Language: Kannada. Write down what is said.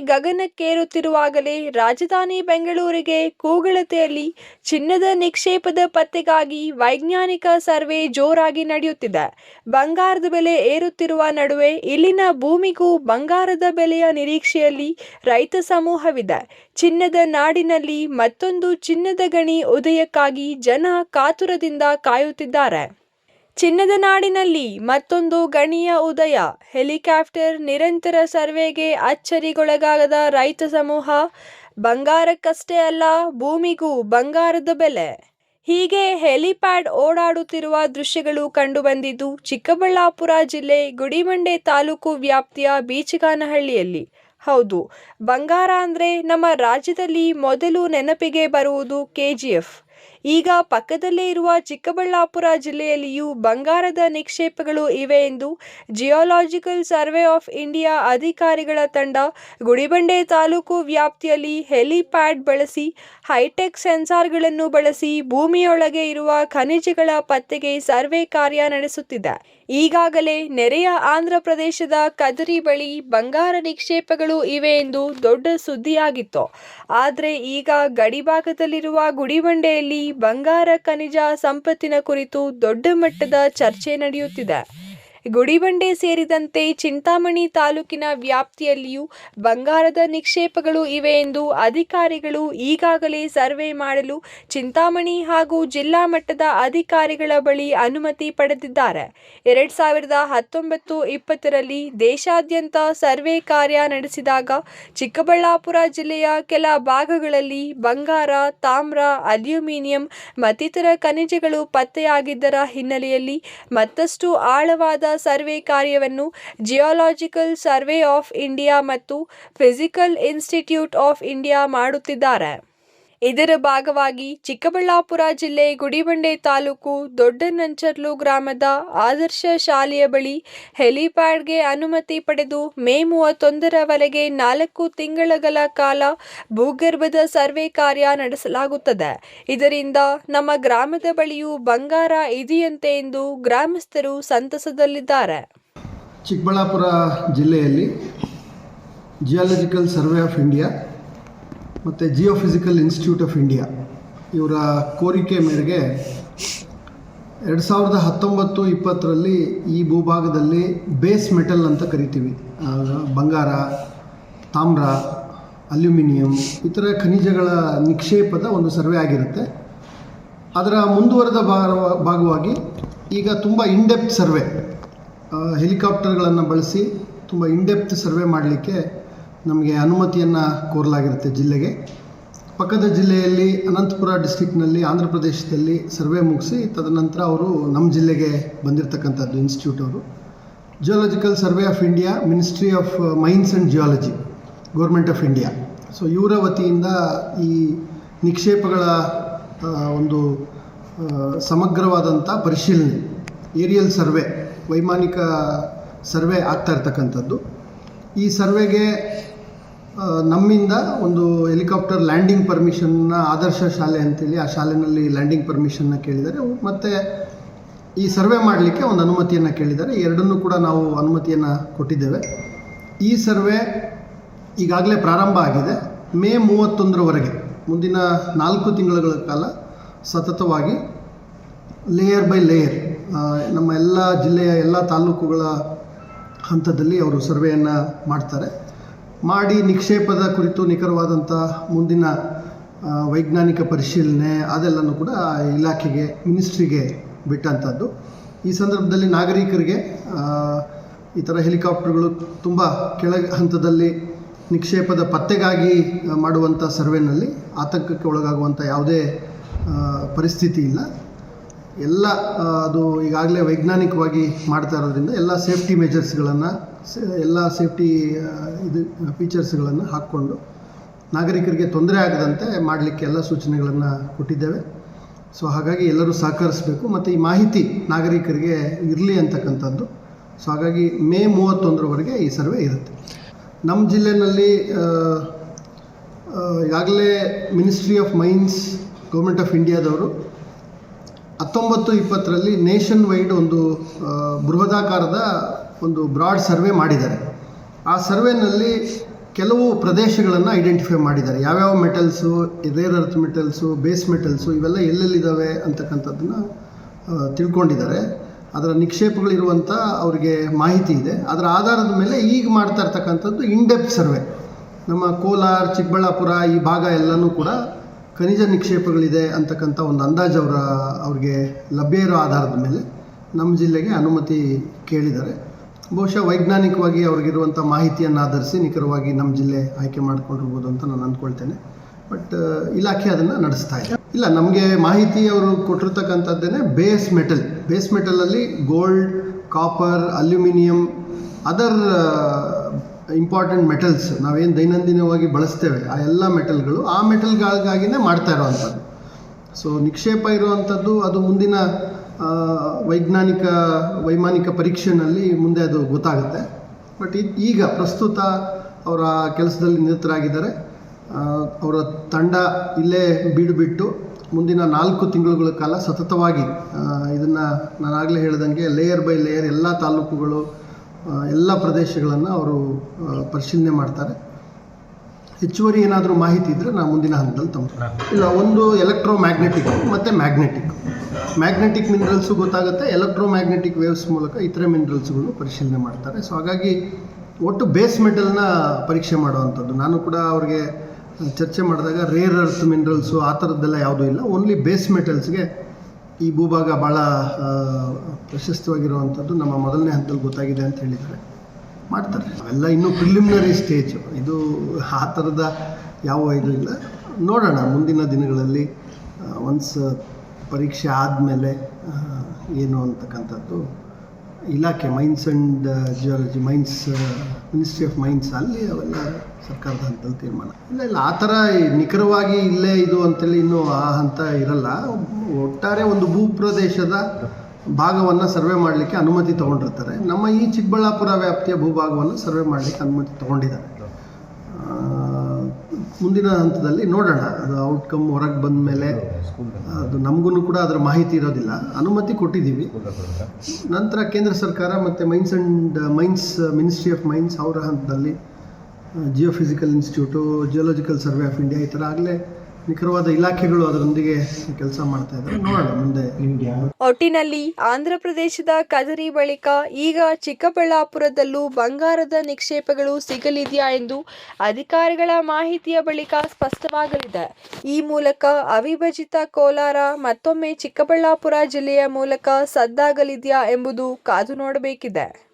ಗಗನಕ್ಕೇರುತ್ತಿರುವಾಗಲೇ ರಾಜಧಾನಿ ಬೆಂಗಳೂರಿಗೆ ಕೂಗಳತೆಯಲ್ಲಿ ಚಿನ್ನದ ನಿಕ್ಷೇಪದ ಪತ್ತೆಗಾಗಿ ವೈಜ್ಞಾನಿಕ ಸರ್ವೆ ಜೋರಾಗಿ ನಡೆಯುತ್ತಿದೆ. ಬಂಗಾರದ ಬೆಲೆ ಏರುತ್ತಿರುವ ನಡುವೆ ಇಲ್ಲಿನ ಭೂಮಿಗೂ ಬಂಗಾರದ ಬೆಲೆಯ ನಿರೀಕ್ಷೆಯಲ್ಲಿ ರೈತ ಸಮೂಹವಿದೆ. ಚಿನ್ನದ ನಾಡಿನಲ್ಲಿ ಮತ್ತೊಂದು ಚಿನ್ನದ ಗಣಿ ಉದಯಕ್ಕಾಗಿ ಜನ ಕಾತುರದಿಂದ ಕಾಯುತ್ತಿದ್ದಾರೆ. ಚಿನ್ನದ ನಾಡಿನಲ್ಲಿ ಮತ್ತೊಂದು ಗಣಿಯ ಉದಯ. ಹೆಲಿಕಾಪ್ಟರ್ ನಿರಂತರ ಸರ್ವೆಗೆ ಅಚ್ಚರಿಗೊಳಗಾಗದ ರೈತ ಸಮೂಹ ಬಂಗಾರಕ್ಕಷ್ಟೇ ಅಲ್ಲ, ಭೂಮಿಗೂ ಬಂಗಾರದ ಬೆಲೆ. ಹೀಗೆ ಹೆಲಿಪ್ಯಾಡ್ ಓಡಾಡುತ್ತಿರುವ ದೃಶ್ಯಗಳು ಕಂಡುಬಂದಿದ್ದು, ಚಿಕ್ಕಬಳ್ಳಾಪುರ ಜಿಲ್ಲೆ ಗುಡಿಮಂಡೆ ತಾಲೂಕು ವ್ಯಾಪ್ತಿಯ ಬೀಚಗಾನಹಳ್ಳಿಯಲ್ಲಿ. ಹೌದು, ಬಂಗಾರ ಅಂದರೆ ನಮ್ಮ ರಾಜ್ಯದಲ್ಲಿ ಮೊದಲು ನೆನಪಿಗೆ ಬರುವುದು ಕೆಜಿಎಫ್ ಈಗ ಪಕ್ಕದಲ್ಲೇ ಇರುವ ಚಿಕ್ಕಬಳ್ಳಾಪುರ ಜಿಲ್ಲೆಯಲ್ಲಿಯೂ ಬಂಗಾರದ ನಿಕ್ಷೇಪಗಳು ಇವೆ ಎಂದು ಜಿಯೋಲಾಜಿಕಲ್ ಸರ್ವೆ ಆಫ್ ಇಂಡಿಯಾ ಅಧಿಕಾರಿಗಳ ತಂಡ ಗುಡಿಬಂಡೆ ತಾಲೂಕು ವ್ಯಾಪ್ತಿಯಲ್ಲಿ ಹೆಲಿಪ್ಯಾಡ್ ಬಳಸಿ, ಹೈಟೆಕ್ ಸೆನ್ಸಾರ್ಗಳನ್ನು ಬಳಸಿ ಭೂಮಿಯೊಳಗೆ ಇರುವ ಖನಿಜಗಳ ಪತ್ತೆಗೆ ಸರ್ವೆ ಕಾರ್ಯ ನಡೆಸುತ್ತಿದೆ. ಈಗಾಗಲೇ ನೆರೆಯ ಆಂಧ್ರ ಪ್ರದೇಶದ ಕದರಿ ಬಳಿ ಬಂಗಾರ ನಿಕ್ಷೇಪಗಳು ಇವೆ ಎಂದು ದೊಡ್ಡ ಸುದ್ದಿಯಾಗಿತ್ತು. ಆದರೆ ಈಗ ಗಡಿಭಾಗದಲ್ಲಿರುವ ಗುಡಿಬಂಡೆಯಲ್ಲಿ ಬಂಗಾರ ಖನಿಜ ಸಂಪತ್ತಿನ ಕುರಿತು ದೊಡ್ಡ ಮಟ್ಟದ ಚರ್ಚೆ ನಡೆಯುತ್ತಿದೆ. ಗುಡಿಬಂಡೆ ಸೇರಿದಂತೆ ಚಿಂತಾಮಣಿ ತಾಲೂಕಿನ ವ್ಯಾಪ್ತಿಯಲ್ಲಿಯೂ ಬಂಗಾರದ ನಿಕ್ಷೇಪಗಳು ಇವೆ ಎಂದು ಅಧಿಕಾರಿಗಳು ಈಗಾಗಲೇ ಸರ್ವೆ ಮಾಡಲು ಚಿಂತಾಮಣಿ ಹಾಗೂ ಜಿಲ್ಲಾ ಮಟ್ಟದ ಅಧಿಕಾರಿಗಳ ಬಳಿ ಅನುಮತಿ ಪಡೆದಿದ್ದಾರೆ. ಎರಡ್ ಸಾವಿರದ ಹತ್ತೊಂಬತ್ತು ಇಪ್ಪತ್ತರಲ್ಲಿ ದೇಶಾದ್ಯಂತ ಸರ್ವೆ ಕಾರ್ಯ ನಡೆಸಿದಾಗ ಚಿಕ್ಕಬಳ್ಳಾಪುರ ಜಿಲ್ಲೆಯ ಕೆಲ ಭಾಗಗಳಲ್ಲಿ ಬಂಗಾರ, ತಾಮ್ರ, ಅಲ್ಯೂಮಿನಿಯಂ ಮತ್ತಿತರ ಖನಿಜಗಳು ಪತ್ತೆಯಾಗಿದ್ದರ ಹಿನ್ನೆಲೆಯಲ್ಲಿ ಮತ್ತಷ್ಟು ಆಳವಾದ ಸರ್ವೆ ಕಾರ್ಯವನ್ನು ಜಿಯೋಲಾಜಿಕಲ್ ಸರ್ವೆ ಆಫ್ ಇಂಡಿಯಾ ಮತ್ತು ಫಿಸಿಕಲ್ ಇನ್ಸ್ಟಿಟ್ಯೂಟ್ ಆಫ್ ಇಂಡಿಯಾ ಮಾಡುತ್ತಿದ್ದಾರೆ. ಇದರ ಭಾಗವಾಗಿ ಚಿಕ್ಕಬಳ್ಳಾಪುರ ಜಿಲ್ಲೆ ಗುಡಿಬಂಡೆ ತಾಲೂಕು ದೊಡ್ಡನಂಚರ್ಲು ಗ್ರಾಮದ ಆದರ್ಶ ಶಾಲೆಯ ಬಳಿ ಹೆಲಿಪ್ಯಾಡ್ಗೆ ಅನುಮತಿ ಪಡೆದು ಮೇ ಮೂವತ್ತೊಂದರವರೆಗೆ ನಾಲ್ಕು ತಿಂಗಳಗಳ ಕಾಲ ಭೂಗರ್ಭದ ಸರ್ವೆ ಕಾರ್ಯ ನಡೆಸಲಾಗುತ್ತದೆ. ಇದರಿಂದ ನಮ್ಮ ಗ್ರಾಮದ ಬಳಿಯೂ ಬಂಗಾರ ಇದೆಯಂತೆ ಎಂದು ಗ್ರಾಮಸ್ಥರು ಸಂತಸದಲ್ಲಿದ್ದಾರೆ. ಚಿಕ್ಕಬಳ್ಳಾಪುರ ಜಿಲ್ಲೆಯಲ್ಲಿ ಜಿಯಾಲಜಿಕಲ್ ಸರ್ವೆ ಆಫ್ ಇಂಡಿಯಾ ಮತ್ತು ಜಿಯೋಫಿಸಿಕಲ್ ಇನ್ಸ್ಟಿಟ್ಯೂಟ್ ಆಫ್ ಇಂಡಿಯಾ ಇವರ ಕೋರಿಕೆ ಮೇರೆಗೆ ಎರಡು ಸಾವಿರದ ಹತ್ತೊಂಬತ್ತು ಇಪ್ಪತ್ತರಲ್ಲಿ ಈ ಭೂಭಾಗದಲ್ಲಿ ಬೇಸ್ ಮೆಟಲ್ ಅಂತ ಕರಿತೀವಿ. ಬಂಗಾರ, ತಾಮ್ರ, ಅಲ್ಯೂಮಿನಿಯಂ ಇತರ ಖನಿಜಗಳ ನಿಕ್ಷೇಪದ ಒಂದು ಸರ್ವೆ ಆಗಿರುತ್ತೆ. ಅದರ ಮುಂದುವರೆದ ಭಾಗ- ಭಾಗವಾಗಿ ಈಗ ತುಂಬ ಇನ್ಡೆಪ್ತ್ ಸರ್ವೆ ಹೆಲಿಕಾಪ್ಟರ್ಗಳನ್ನು ಬಳಸಿ ತುಂಬ ಇನ್ಡೆಪ್ತ್ ಸರ್ವೆ ಮಾಡಲಿಕ್ಕೆ ನಮಗೆ ಅನುಮತಿಯನ್ನು ಕೋರಲಾಗಿರುತ್ತೆ ಜಿಲ್ಲೆಗೆ. ಪಕ್ಕದ ಜಿಲ್ಲೆಯಲ್ಲಿ ಅನಂತಪುರ ಡಿಸ್ಟಿಕ್ನಲ್ಲಿ ಆಂಧ್ರ ಪ್ರದೇಶದಲ್ಲಿ ಸರ್ವೆ ಮುಗಿಸಿ, ತದನಂತರ ಅವರು ನಮ್ಮ ಜಿಲ್ಲೆಗೆ ಬಂದಿರತಕ್ಕಂಥದ್ದು ಇನ್ಸ್ಟಿಟ್ಯೂಟ್ ಅವರು. Geological survey of India ministry of mines and geology government of India so ಇವರ ವತಿಯಿಂದ ಈ ನಿಕ್ಷೇಪಗಳ ಒಂದು ಸಮಗ್ರವಾದಂಥ ಪರಿಶೀಲನೆ, ಏರಿಯಲ್ ಸರ್ವೆ, ವೈಮಾನಿಕ ಸರ್ವೆ ಆಗ್ತಾ ಇರ್ತಕ್ಕಂಥದ್ದು. ಈ ಸರ್ವೆಗೆ ನಮ್ಮಿಂದ ಒಂದು ಹೆಲಿಕಾಪ್ಟರ್ ಲ್ಯಾಂಡಿಂಗ್ ಪರ್ಮಿಷನ್ನ ಆದರ್ಶ ಶಾಲೆ ಅಂತೇಳಿ ಆ ಶಾಲೆಯಲ್ಲಿ ಲ್ಯಾಂಡಿಂಗ್ ಪರ್ಮಿಷನ್ನ ಕೇಳಿದ್ದಾರೆ. ಮತ್ತು ಈ ಸರ್ವೆ ಮಾಡಲಿಕ್ಕೆ ಒಂದು ಅನುಮತಿಯನ್ನು ಕೇಳಿದ್ದಾರೆ. ಎರಡನ್ನೂ ಕೂಡ ನಾವು ಅನುಮತಿಯನ್ನು ಕೊಟ್ಟಿದ್ದೇವೆ. ಈ ಸರ್ವೆ ಈಗಾಗಲೇ ಪ್ರಾರಂಭ ಆಗಿದೆ. ಮೇ ಮೂವತ್ತೊಂದರವರೆಗೆ, ಮುಂದಿನ ನಾಲ್ಕು ತಿಂಗಳುಗಳ ಕಾಲ ಸತತವಾಗಿ ಲೇಯರ್ ಬೈ ಲೇಯರ್ ನಮ್ಮ ಎಲ್ಲ ಜಿಲ್ಲೆಯ ಎಲ್ಲ ತಾಲೂಕುಗಳ ಹಂತದಲ್ಲಿ ಅವರು ಸರ್ವೆಯನ್ನು ಮಾಡ್ತಾರೆ. ಮಾಡಿ ನಿಕ್ಷೇಪದ ಕುರಿತು ನಿಖರವಾದಂಥ ಮುಂದಿನ ವೈಜ್ಞಾನಿಕ ಪರಿಶೀಲನೆ ಅದೆಲ್ಲನೂ ಕೂಡ ಇಲಾಖೆಗೆ, ಮಿನಿಸ್ಟ್ರಿಗೆ ಬಿಟ್ಟಂಥದ್ದು ಈ ಸಂದರ್ಭದಲ್ಲಿ ನಾಗರಿಕರಿಗೆ ಈ ಥರ ಹೆಲಿಕಾಪ್ಟರ್ಗಳು ತುಂಬ ಕೆಳ ಹಂತದಲ್ಲಿ ನಿಕ್ಷೇಪದ ಪತ್ತೆಗಾಗಿ ಮಾಡುವಂಥ ಸರ್ವೆನಲ್ಲಿ ಆತಂಕಕ್ಕೆ ಒಳಗಾಗುವಂಥ ಯಾವುದೇ ಪರಿಸ್ಥಿತಿ ಇಲ್ಲ. ಎಲ್ಲ ಅದು ಈಗಾಗಲೇ ವೈಜ್ಞಾನಿಕವಾಗಿ ಮಾಡ್ತಾ ಇರೋದ್ರಿಂದ ಎಲ್ಲ ಸೇಫ್ಟಿ ಮೆಜರ್ಸ್ಗಳನ್ನು ಎಲ್ಲ ಸೇಫ್ಟಿ ಇದು, ಫೀಚರ್ಸ್ಗಳನ್ನು ಹಾಕ್ಕೊಂಡು ನಾಗರಿಕರಿಗೆ ತೊಂದರೆ ಆಗದಂತೆ ಮಾಡಲಿಕ್ಕೆ ಎಲ್ಲ ಸೂಚನೆಗಳನ್ನು ಕೊಟ್ಟಿದ್ದೇವೆ. ಸೊ, ಹಾಗಾಗಿ ಎಲ್ಲರೂ ಸಹಕರಿಸಬೇಕು. ಮತ್ತು ಈ ಮಾಹಿತಿ ನಾಗರಿಕರಿಗೆ ಇರಲಿ ಅಂತಕ್ಕಂಥದ್ದು. ಸೊ, ಹಾಗಾಗಿ ಮೇ ಮೂವತ್ತೊಂದರವರೆಗೆ ಈ ಸರ್ವೆ ಇರುತ್ತೆ. ನಮ್ಮ ಜಿಲ್ಲೆಯಲ್ಲಿ ಈಗಾಗಲೇ ministry of mines government of ಇಂಡಿಯಾದವರು ಹತ್ತೊಂಬತ್ತು ಇಪ್ಪತ್ತರಲ್ಲಿ ನೇಷನ್ ವೈಡ್ ಒಂದು ಬೃಹದಾಕಾರದ ಒಂದು ಬ್ರಾಡ್ ಸರ್ವೆ ಮಾಡಿದ್ದಾರೆ. ಆ ಸರ್ವೆನಲ್ಲಿ ಕೆಲವು ಪ್ರದೇಶಗಳನ್ನು ಐಡೆಂಟಿಫೈ ಮಾಡಿದ್ದಾರೆ. ಯಾವ್ಯಾವ metals rare earth metals base metals ಇವೆಲ್ಲ ಎಲ್ಲೆಲ್ಲಿದ್ದಾವೆ ಅಂತಕ್ಕಂಥದ್ದನ್ನು ತಿಳ್ಕೊಂಡಿದ್ದಾರೆ. ಅದರ ನಿಕ್ಷೇಪಗಳಿರುವಂಥ ಅವರಿಗೆ ಮಾಹಿತಿ ಇದೆ. ಅದರ ಆಧಾರದ ಮೇಲೆ ಈಗ ಮಾಡ್ತಾ ಇರ್ತಕ್ಕಂಥದ್ದು ಇಂಡೆಪ್ ಸರ್ವೆ ನಮ್ಮ ಕೋಲಾರ, ಚಿಕ್ಕಬಳ್ಳಾಪುರ ಈ ಭಾಗ ಎಲ್ಲನೂ ಕೂಡ ಖನಿಜ ನಿಕ್ಷೇಪಗಳಿದೆ ಅಂತಕ್ಕಂಥ ಒಂದು ಅಂದಾಜು ಅವರ, ಅವ್ರಿಗೆ ಲಭ್ಯ ಇರೋ ಆಧಾರದ ಮೇಲೆ ನಮ್ಮ ಜಿಲ್ಲೆಗೆ ಅನುಮತಿ ಕೇಳಿದ್ದಾರೆ. ಬಹುಶಃ ವೈಜ್ಞಾನಿಕವಾಗಿ ಅವ್ರಿಗಿರುವಂಥ ಮಾಹಿತಿಯನ್ನು ಆಧರಿಸಿ ನಿಖರವಾಗಿ ನಮ್ಮ ಜಿಲ್ಲೆ ಆಯ್ಕೆ ಮಾಡ್ಕೊಂಡಿರ್ಬೋದು ಅಂತ ನಾನು ಅಂದ್ಕೊಳ್ತೇನೆ. ಬಟ್ ಇಲಾಖೆ ಅದನ್ನು ನಡೆಸ್ತಾ ಇದೆ. ಇಲ್ಲ, ನಮಗೆ ಮಾಹಿತಿ ಅವರು ಕೊಟ್ಟಿರ್ತಕ್ಕಂಥದ್ದೇನೆ base metal. Base ಮೆಟಲಲ್ಲಿ gold, copper, aluminium, other important metals ನಾವೇನು ದೈನಂದಿನವಾಗಿ ಬಳಸ್ತೇವೆ, ಆ ಎಲ್ಲ ಮೆಟಲ್ಗಳು ಆ ಮೆಟಲ್ಗಳಿಗಾಗಿನೇ ಮಾಡ್ತಾ ಇರೋವಂಥದ್ದು. ಸೊ, ನಿಕ್ಷೇಪ ಇರುವಂಥದ್ದು ಅದು ಮುಂದಿನ ವೈಜ್ಞಾನಿಕ ವೈಮಾನಿಕ ಪರೀಕ್ಷೆನಲ್ಲಿ ಮುಂದೆ ಅದು ಗೊತ್ತಾಗುತ್ತೆ. ಬಟ್ ಈಗ ಪ್ರಸ್ತುತ ಅವರ ಕೆಲಸದಲ್ಲಿ ನಿರತರಾಗಿದ್ದಾರೆ. ಅವರ ತಂಡ ಇಲ್ಲೇ ಬೀಡು ಬಿಟ್ಟು ಮುಂದಿನ ನಾಲ್ಕು ತಿಂಗಳುಗಳ ಕಾಲ ಸತತವಾಗಿ ಇದನ್ನು ನಾನಾಗಲೇ ಹೇಳಿದಂಗೆ ಲೇಯರ್ ಬೈ ಲೇಯರ್ ಎಲ್ಲ ತಾಲೂಕುಗಳು ಎಲ್ಲ ಪ್ರದೇಶಗಳನ್ನು ಅವರು ಪರಿಶೀಲನೆ ಮಾಡ್ತಾರೆ. ಹೆಚ್ಚುವರಿ ಏನಾದರೂ ಮಾಹಿತಿ ಇದ್ದರೆ ನಾನು ಮುಂದಿನ ಹಂತದಲ್ಲಿ ತಮ್ಮ ಇಲ್ಲ ಒಂದು ಎಲೆಕ್ಟ್ರೋ ಮ್ಯಾಗ್ನೆಟಿಕ್ ಮತ್ತು ಮ್ಯಾಗ್ನೆಟಿಕ್ ಮ್ಯಾಗ್ನೆಟಿಕ್ ಮಿನರಲ್ಸು ಗೊತ್ತಾಗುತ್ತೆ ಎಲೆಕ್ಟ್ರೋ ಮ್ಯಾಗ್ನೆಟಿಕ್ ವೇವ್ಸ್ ಮೂಲಕ ಇತರೆ ಮಿನರಲ್ಸ್ಗಳು ಪರಿಶೀಲನೆ ಮಾಡ್ತಾರೆ. ಸೊ ಹಾಗಾಗಿ ಒಟ್ಟು ಬೇಸ್ ಮೆಟಲ್ನ ಪರೀಕ್ಷೆ ಮಾಡುವಂಥದ್ದು. ನಾನು ಕೂಡ ಅವ್ರಿಗೆ ಚರ್ಚೆ ಮಾಡಿದಾಗ ರೇರ್ ಅರ್ತ್ ಮಿನರಲ್ಸು ಆ ಥರದ್ದೆಲ್ಲ ಯಾವುದೂ ಇಲ್ಲ. ಓನ್ಲಿ ಬೇಸ್ ಮೆಟಲ್ಸ್ಗೆ ಈ ಭೂಭಾಗ ಭಾಳ ಪ್ರಶಸ್ತವಾಗಿರುವಂಥದ್ದು ನಮ್ಮ ಮೊದಲನೇ ಹಂತದಲ್ಲಿ ಗೊತ್ತಾಗಿದೆ ಅಂತ ಹೇಳಿದ್ದಾರೆ. ಮಾಡ್ತಾರೆ. ಅವೆಲ್ಲ ಇನ್ನೂ ಪ್ರಿಲಿಮಿನರಿ ಸ್ಟೇಜು ಇದು ಆ ಥರದ ಯಾವ ಇದು ಇಲ್ಲ. ನೋಡೋಣ ಮುಂದಿನ ದಿನಗಳಲ್ಲಿ ಒನ್ಸ್ ಪರೀಕ್ಷೆ ಆದಮೇಲೆ ಏನು ಅಂತಕ್ಕಂಥದ್ದು, ಇಲಾಖೆ mines and geology mines ministry of mines ಅಲ್ಲಿ ಅವೆಲ್ಲ ಸರ್ಕಾರದ ಹಂತದಲ್ಲಿ ತೀರ್ಮಾನ. ಇಲ್ಲ ಇಲ್ಲ, ಆ ಥರ ನಿಖರವಾಗಿ ಇಲ್ಲೇ ಇದು ಅಂತೇಳಿ ಇನ್ನೂ ಆ ಹಂತ ಇರಲ್ಲ. ಒಟ್ಟಾರೆ ಒಂದು ಭೂಪ್ರದೇಶದ ಭಾಗವನ್ನು ಸರ್ವೆ ಮಾಡಲಿಕ್ಕೆ ಅನುಮತಿ ತೊಗೊಂಡಿರ್ತಾರೆ. ನಮ್ಮ ಈ ಚಿಕ್ಕಬಳ್ಳಾಪುರ ವ್ಯಾಪ್ತಿಯ ಭೂಭಾಗವನ್ನು ಸರ್ವೆ ಮಾಡಲಿಕ್ಕೆ ಅನುಮತಿ ತೊಗೊಂಡಿದ್ದಾರೆ. ಮುಂದಿನ ಹಂತದಲ್ಲಿ ನೋಡೋಣ. ಅದು ಔಟ್ಕಮ್ ಹೊರಗೆ ಬಂದ ಮೇಲೆ ಅದು ನಮಗೂ ಕೂಡ ಅದರ ಮಾಹಿತಿ ಇರೋದಿಲ್ಲ. ಅನುಮತಿ ಕೊಟ್ಟಿದ್ದೀವಿ. ನಂತರ ಕೇಂದ್ರ ಸರ್ಕಾರ ಮತ್ತು mines and mines ministry of mines ಅವರ ಹಂತದಲ್ಲಿ geophysical institute geological survey of India ಈ ಥರ ಆಗಲೇ ನಿಖರವಾದ ಇಲಾಖೆಗಳು ಅದರೊಂದಿಗೆ ಕೆಲಸ ಮಾಡ್ತಾ ಇದ್ದಾರೆ. ನೋಡೋಣ, ಮುಂದೆ ಒಟ್ಟಿನಲ್ಲಿ ಆಂಧ್ರ ಪ್ರದೇಶದ ಕದರಿ ಬಳಿಕ ಈಗ ಚಿಕ್ಕಬಳ್ಳಾಪುರದಲ್ಲೂ ಬಂಗಾರದ ನಿಕ್ಷೇಪಗಳು ಸಿಗಲಿದೆಯಾ ಎಂದು ಅಧಿಕಾರಿಗಳ ಮಾಹಿತಿಯ ಬಳಿಕ ಸ್ಪಷ್ಟವಾಗಲಿದೆ. ಈ ಮೂಲಕ ಅವಿಭಜಿತ ಕೋಲಾರ ಮತ್ತೊಮ್ಮೆ ಚಿಕ್ಕಬಳ್ಳಾಪುರ ಜಿಲ್ಲೆಯ ಮೂಲಕ ಸದ್ದಾಗಲಿದೆಯಾ ಎಂಬುದು ಕಾದು ನೋಡಬೇಕಿದೆ.